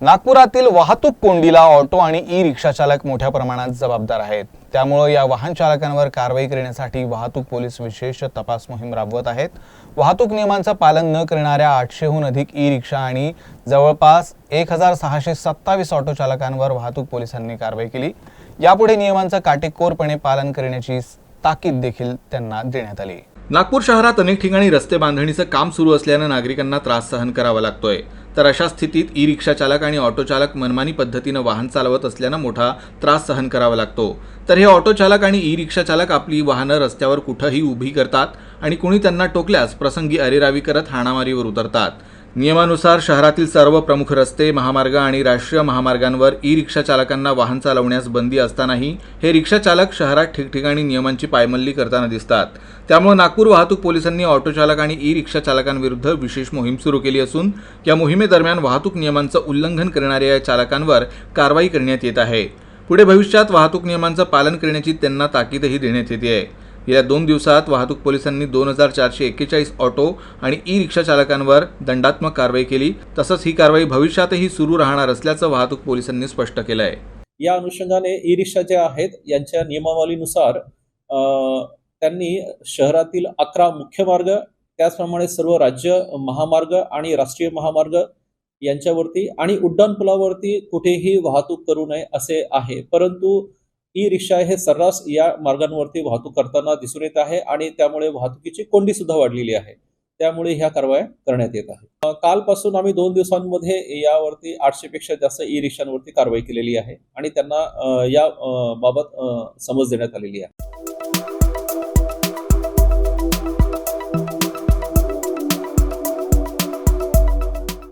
नागपुरातील वाहतूक कोंडीला ऑटो आणि ई रिक्षा चालक मोठ्या प्रमाणात जबाबदार आहेत. त्यामुळं या वाहन चालकांवर कारवाई करण्यासाठी वाहतूक पोलीस विशेष तपास मोहीम राबवत आहेत. वाहतूक नियमांचं पालन न करणाऱ्या आठशेहून अधिक ई रिक्षा आणि जवळपास एक हजार सहाशे सत्तावीस ऑटो चालकांवर वाहतूक पोलिसांनी कारवाई केली. यापुढे नियमांचं काटेकोरपणे पालन करण्याची ताकीद देखील त्यांना देण्यात आली. नागपूर शहरात अनेक ठिकाणी रस्ते बांधणीचं काम सुरू असल्यानं नागरिकांना त्रास सहन करावा लागतोय. तर अशा स्थितीत ई रिक्षा चालक आणि ऑटो चालक मनमानी पद्धतीनं वाहन चालवत असल्यानं मोठा त्रास सहन करावा लागतो. तर हे ऑटो चालक आणि ई रिक्षा चालक आपली वाहनं रस्त्यावर कुठंही उभी करतात आणि कुणी त्यांना टोकल्यास प्रसंगी अरेरावी करत हाणामारीवर उतरतात. नियमानुसार शहरातील सर्व प्रमुख रस्ते महामार्ग आणि राष्ट्रीय महामार्गांवर ई रिक्षा चालकांना वाहन चालवण्यास बंदी असतानाही हे रिक्षा चालक शहरात ठिकठिकाणी नियमांची पायमल्ली करताना दिसतात. त्यामुळे नागपूर वाहतूक पोलिसांनी ऑटो चालक आणि ई रिक्षा चालकांविरुद्ध विशेष मोहीम सुरू केली असून या मोहिमेदरम्यान वाहतूक नियमांचं उल्लंघन करणाऱ्या या चालकांवर कारवाई करण्यात येत आहे. पुढे भविष्यात वाहतूक नियमांचं पालन करण्याची त्यांना ताकीदही देण्यात येते. आहे गेल्या दोन दिवसात वाहतूक पोलिसांनी दोन हजार चारशे एक्केचाळीस ऑटो आणि ई रिक्षा चालकांवर दंडात्मक कारवाई केली. तसंच ही कारवाई भविष्यातही सुरू राहणार असल्याचं वाहतूक पोलिसांनी स्पष्ट केलं आहे या अनुषंगाने ई रिक्षा ज्या आहेत यांच्या नियमावलीनुसार त्यांनी शहरातील अकरा मुख्य मार्ग त्याचप्रमाणे सर्व राज्य महामार्ग आणि राष्ट्रीय महामार्ग यांच्यावरती आणि उड्डाणपुलावरती कुठेही वाहतूक करू नये असे आहे. परंतु ई रिक्षा हे सर्रास या मार्गांवरती वाहतूक करताना दिसून येत आहे आणि त्यामुळे वाहतुकीची कोंडी सुद्धा वाढलेली आहे. त्यामुळे ह्या कारवाया करण्यात येत आहे. कालपासून आम्ही दोन दिवसांमध्ये यावरती आठशे पेक्षा जास्त ई रिक्षांवरती कारवाई केलेली आहे आणि त्यांना या बाबत समज देण्यात आलेली आहे.